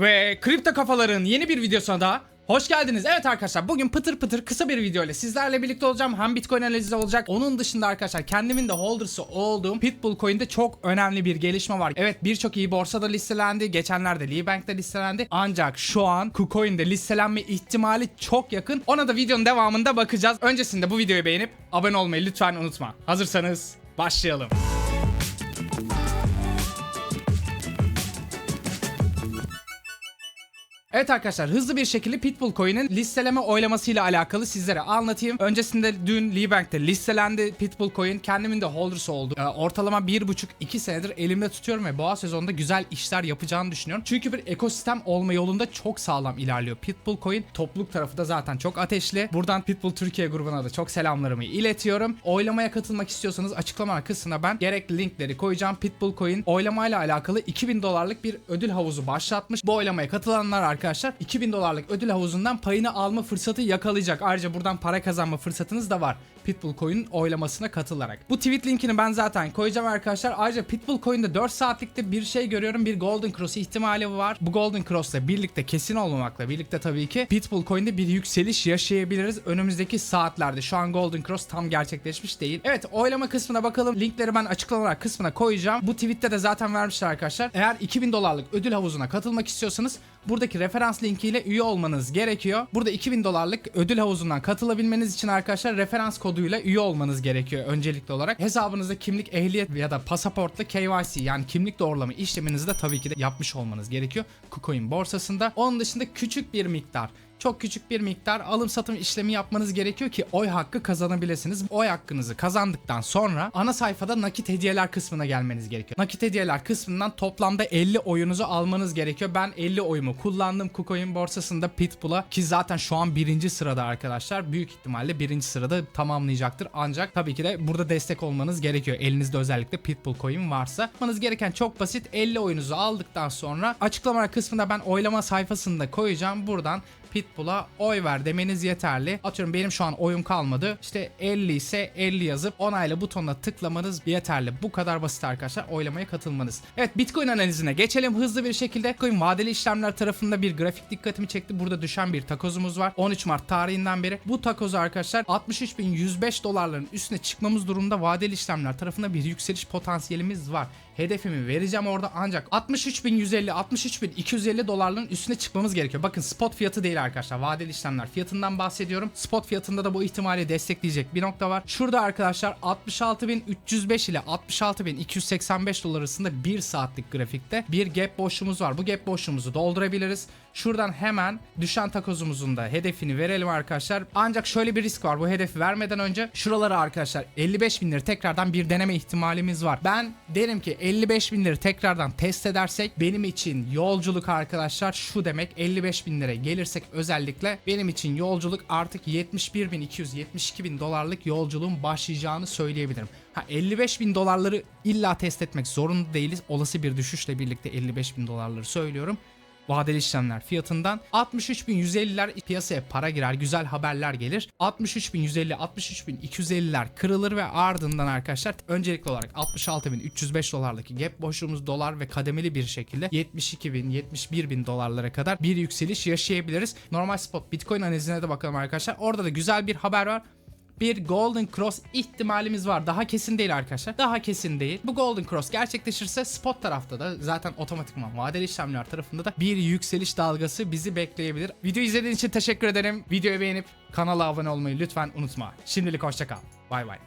Ve Kripto Kafaların yeni bir videosuna da hoş geldiniz. Evet arkadaşlar bugün pıtır pıtır kısa bir video ile sizlerle birlikte olacağım. Hem Bitcoin analizi olacak. Onun dışında arkadaşlar kendimin de holder'sı olduğum Pitbull Coin'de çok önemli bir gelişme var. Evet birçok iyi borsada listelendi. Geçenlerde Lee Bank'te listelendi. Ancak şu an KuCoin'de listelenme ihtimali çok yakın. Ona da videonun devamında bakacağız. Öncesinde bu videoyu beğenip abone olmayı lütfen unutma. Hazırsanız başlayalım. Evet arkadaşlar hızlı bir şekilde Pitbull Coin'in listeleme oylamasıyla alakalı sizlere anlatayım. Öncesinde dün Lee Bank'te listelendi Pitbull Coin. Kendimin de holder'sı oldu. Ee, ortalama 1,5-2 senedir elimde tutuyorum ve boğa sezonunda güzel işler yapacağını düşünüyorum. Çünkü bir ekosistem olma yolunda çok sağlam ilerliyor Pitbull Coin. Topluluk tarafı da zaten çok ateşli. Buradan Pitbull Türkiye grubuna da çok selamlarımı iletiyorum. Oylamaya katılmak istiyorsanız açıklama kısmına ben gerekli linkleri koyacağım. Pitbull Coin oylamayla alakalı 2000 dolarlık bir ödül havuzu başlatmış. Bu oylamaya katılanlar arkadaşlar 2000 dolarlık ödül havuzundan payını alma fırsatı yakalayacak. Ayrıca buradan para kazanma fırsatınız da var. Pitbull Coin'in oylamasına katılarak. Bu tweet linkini ben zaten koyacağım arkadaşlar. Ayrıca Pitbull Coin'de 4 saatlikte bir şey görüyorum. Bir Golden Cross ihtimali var. Bu Golden Cross'la birlikte kesin olmamakla birlikte tabii ki Pitbull Coin'de bir yükseliş yaşayabiliriz önümüzdeki saatlerde. Şu an Golden Cross tam gerçekleşmiş değil. Evet oylama kısmına bakalım. Linkleri ben açıklamalar kısmına koyacağım. Bu tweette de zaten vermişler arkadaşlar. Eğer 2000 dolarlık ödül havuzuna katılmak istiyorsanız buradaki referans linkiyle üye olmanız gerekiyor. Burada 2000 dolarlık ödül havuzundan katılabilmeniz için arkadaşlar referans koduyla üye olmanız gerekiyor öncelikli olarak. Hesabınızda kimlik, ehliyet ya da pasaportla KYC yani kimlik doğrulama işleminizi de tabii ki de yapmış olmanız gerekiyor. KuCoin borsasında. Onun dışında küçük bir miktar çok küçük bir miktar alım satım işlemi yapmanız gerekiyor ki oy hakkı kazanabilirsiniz. Oy hakkınızı kazandıktan sonra ana sayfada nakit hediyeler kısmına gelmeniz gerekiyor. Nakit hediyeler kısmından toplamda 50 oyunuzu almanız gerekiyor. Ben 50 oyumu kullandım KuCoin borsasında Pitbull'a ki zaten şu an birinci sırada arkadaşlar. Büyük ihtimalle birinci sırada tamamlayacaktır. Ancak tabii ki de burada destek olmanız gerekiyor. Elinizde özellikle Pitbull coin varsa. Yapmanız gereken çok basit. 50 oyunuzu aldıktan sonra açıklama kısmında ben oylama sayfasında koyacağım. Buradan Pitbull'a oy ver demeniz yeterli. Atıyorum benim şu an oyum kalmadı. İşte 50 ise 50 yazıp onayla butonuna tıklamanız yeterli. Bu kadar basit arkadaşlar oylamaya katılmanız. Evet Bitcoin analizine geçelim hızlı bir şekilde. Bitcoin vadeli işlemler tarafında bir grafik dikkatimi çekti. Burada düşen bir takozumuz var. 13 Mart tarihinden beri. Bu takozu arkadaşlar 63.105 dolarların üstüne çıkmamız durumunda vadeli işlemler tarafında bir yükseliş potansiyelimiz var. Hedefimi vereceğim orada ancak 63.150 63.250 dolarların üstüne çıkmamız gerekiyor. Bakın spot fiyatı değil arkadaşlar. Vadeli işlemler fiyatından bahsediyorum. Spot fiyatında da bu ihtimali destekleyecek bir nokta var. Şurada arkadaşlar 66.305 ile 66.285 dolar arasında 1 saatlik grafikte bir gap boşluğumuz var. Bu gap boşluğumuzu doldurabiliriz. Şuradan hemen düşen takozumuzun da hedefini verelim arkadaşlar. Ancak şöyle bir risk var. Bu hedefi vermeden önce şuraları arkadaşlar 55 bin lira tekrardan bir deneme ihtimalimiz var. Ben derim ki 55 bin lira tekrardan test edersek benim için yolculuk arkadaşlar şu demek 55 bin lira gelirsek özellikle benim için yolculuk artık 71 bin 200 72 bin dolarlık yolculuğun başlayacağını söyleyebilirim. Ha 55 bin dolarları illa test etmek zorunda değiliz. Olası bir düşüşle birlikte 55 bin dolarları söylüyorum vadeli işlemler fiyatından. 63.150'ler piyasaya para girer güzel haberler gelir. 63.150 63.250'ler kırılır ve ardından arkadaşlar öncelikli olarak 66.305 dolarlık gap boşluğumuz dolar ve kademeli bir şekilde 72.000 71.000 dolarlara kadar bir yükseliş yaşayabiliriz. Normal spot bitcoin analizine de bakalım arkadaşlar. Orada da güzel bir haber var bir Golden Cross ihtimalimiz var. Daha kesin değil arkadaşlar. Daha kesin değil. Bu Golden Cross gerçekleşirse spot tarafta da zaten otomatikman vadeli işlemler tarafında da bir yükseliş dalgası bizi bekleyebilir. Video izlediğiniz için teşekkür ederim. Videoyu beğenip kanala abone olmayı lütfen unutma. Şimdilik hoşça kal. Bay bay.